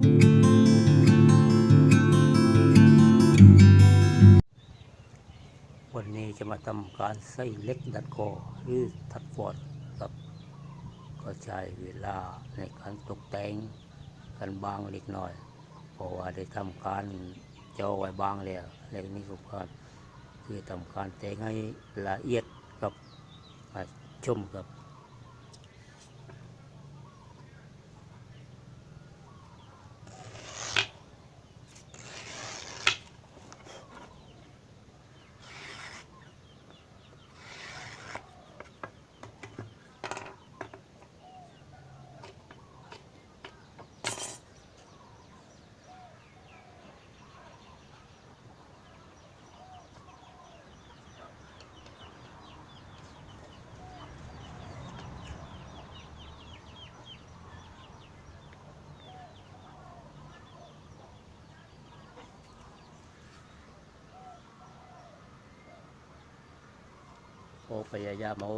วันนี้จะมาทำการใส่เล็กดัดคอหรือทัดฟอดครับ ก็ใช้เวลาในการตกแต่งกันบางเล็กน้อย เพราะว่าได้ทำการเจาะไว้บางแล้วแล้วนี้ก็เพื่อคือทำการแต่งให้ละเอียดกับมาชมครับ โอพยายามเอา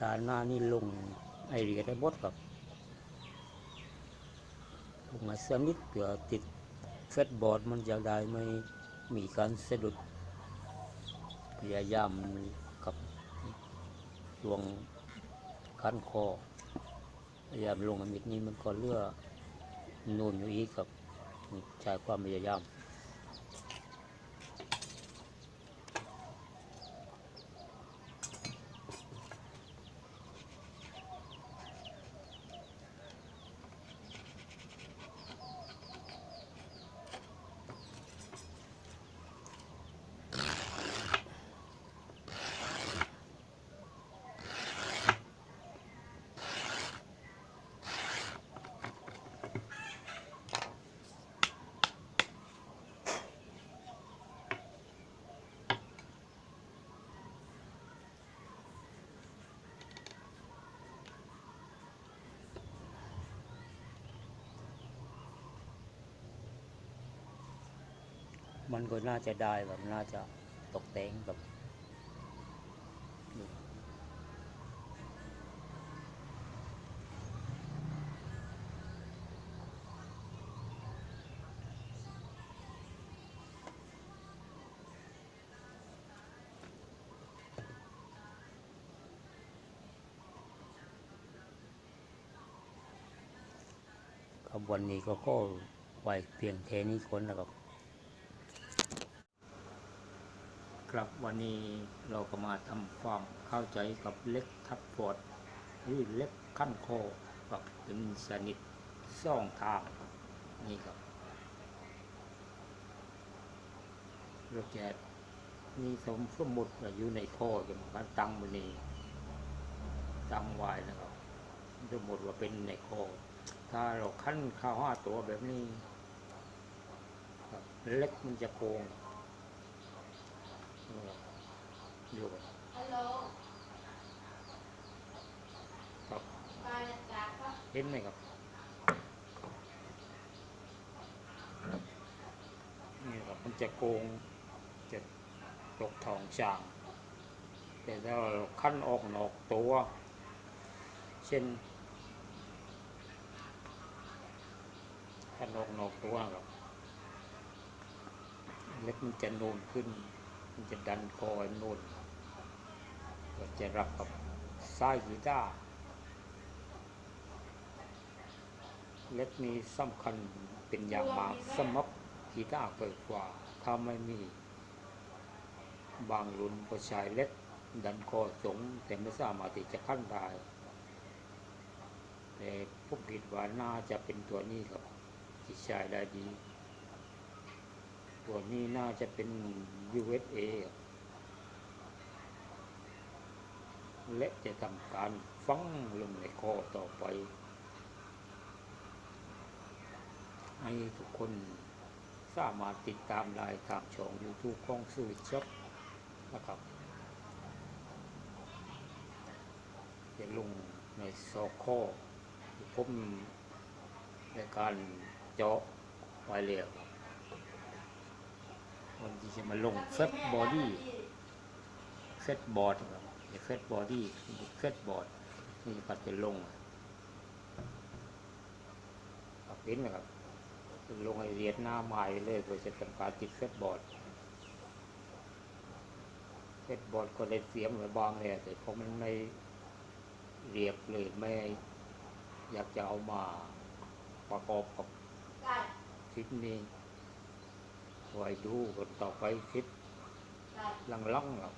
ดานหน้านี่ลงไอเรียได้หมดครับลงมาสักนิดเพื่อติดเฟตบอร์ดมันจะได้ไม่มีการสะดุด พยายามกับลวงคันคอพยายามลงอันมิดนี้มันก็เลือนูนอยู่อีกครับใช้ความพยายาม มันก็น่าจะได้แบบน่าจะตกแต่งแบบครับวันนี้ก็ก็ไว้เพียงแค่นี้คนนะครับ ครับวันนี้เราก็มาทำความเข้าใจกับเล็กทับฟอร์ดหรือเล็กขั้นคอกับเป็นสนิทซ่องทางนี่ครับเราจะมีสมสมมุติอยู่ในคอกันมันตังมันนี้ตั้งไว้นะครับสมมติว่าเป็นในคอถ้าเราขั้นข้าวห้าตัวแบบนี้เล็กมันจะโกง อยู่ฮัลโหลครับมาจากครับเห็นไหมครับนี่ครับมันจะโกงจะตกทองช่างแต่ถ้าเราขั้นออกนอกตัว เช่นขั้นออกนอกตัวครับเล็บมันจะโนูนขึ้น มันจะดันคอให้นูน ก็จะรับกับสายกีตาร์เล็กนี้สำคัญเป็นอย่างมากสำหรับกีตาร์เปิดกว่าถ้าไม่มีบางรุ่นก็ใช้เล็กดันคอสงแต่ไม่สามารถที่จะขั้นได้แต่ผมคิดว่าน่าจะเป็นตัวนี้ครับที่ใช้ได้ดี ตัวนี้น่าจะเป็น USA ครับ และจะทำการฟังลงในคอต่อไป ให้ทุกคนสามารถติดตามได้ทางช่อง YouTube ของสวิตช็อปนะครับจะลงในโซโคที่ผมในการเจาะไว้แล้วครับวันที่จะมาลงเฟสบอดี้เฟสบอร์ดครับ เฟสบอดี้เฟสบอร์ดนี่ก็จะลงครับเห็นไหมครับลงไอเรียนหน้าใหม่เลยเพื่อจะทำการติดเฟซบอร์ดเฟซบอร์ดก็ได้เสียมไว้บางเลยแต่เพราะมันไม่เรียบเลยไม่อยากจะเอามาประกอบกับคลิปนี้ไว้ดูกันต่อไปคลิปลังๆหรอก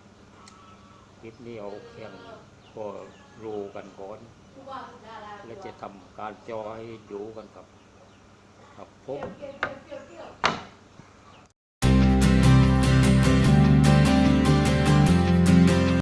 คิดนี้เอาเพียงก็รู้กันก่อน และจะทำการจอให้ดูกันครับ ครับผม